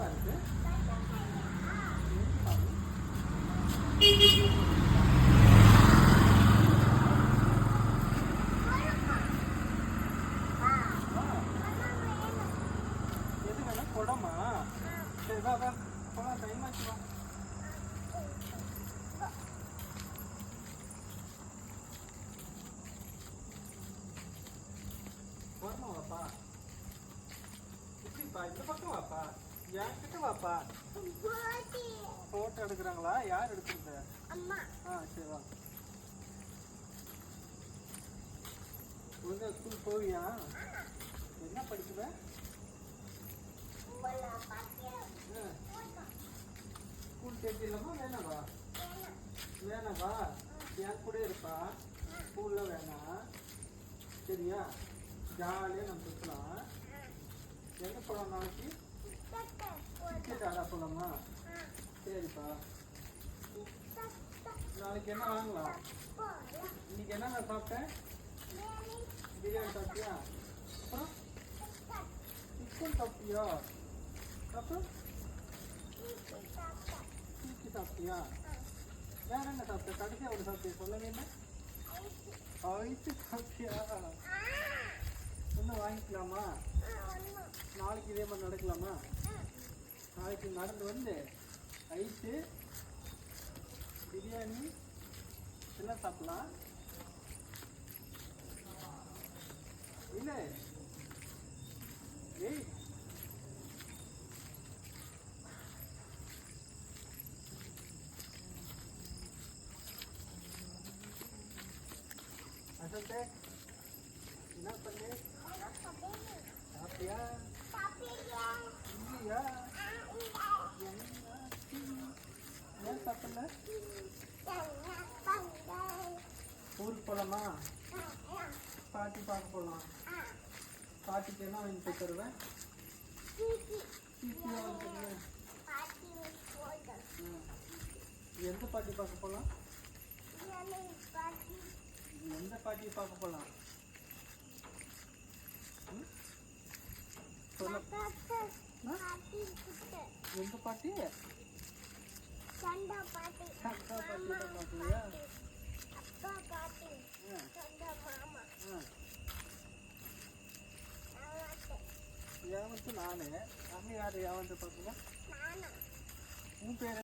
என்னப்பா இருக்கு எது வேணும் குடமா சரி வா வா போலாம் டைம் ஆச்சு வா வரமா வாப்பா இப்படிப்பா இந்த பக்கம் வாப்பா என் கிட்ட வாப்பா? போட்டோ எடுக்கிறாங்களா? யார் எடுக்கிறது ஆ சரி வா. ஒழுங்கா ஸ்கூல் போவியா? என்ன படிக்கிற? ஸ்கூல் சேர்த்திடலாமா வேணாவா? வேணாவா? என் கூட இருப்பா? ஸ்கூல்ல வேணாம் சரியா? ஜாலியாக நம்ம சுற்றலாம் எங்கே போகலாம் நாளைக்கு? கிரிக்கெட் ஆட சரிப்பா. நாளைக்கு என்ன வாங்கலாம்? இன்னைக்கு என்னங்க சாப்பிட்டேன் பிரியாணி சாப்பிட்டியா? அப்புறம்? சிக்கன் சாப்பிட்டியா? அப்புறம்? சீக்கி சாப்பிட்டியா? வேற என்ன சாப்பிட்ட? கடைசியாக ஒரு சாப்பிட்டியா? சொல்லவே இல்லை அழைத்து சாப்பிட்டியா? இன்னும் வாங்கிக்கலாமா? நாளைக்கு இதே மாதிரி நடக்கலாமா? நாளைக்கு நடந்து வந்து ஐஸு பிரியாணி எல்லாம் சாப்பிடலாம் இல்லை ஏய் அசல்தே என்ன பண்ணு ஏன் சாப்பிடல? ஊருக்கு போகலாமா பாட்டி பார்க்க போகலாம் பாட்டிக்கு என்ன வாங்கி போய் தருவேன்? சீக்கிரம் வாங்கி தருவேன். ம். எந்த பாட்டி பார்க்க போகலாம் எந்த பாட்டியை பார்க்க போகலாம்? சொல்ல எந்த பாட்டி? ஏவன்ட்டு நானு அங்கே யார்? ஏவன்ட்டு பார்க்கல நானா? உன் பேர்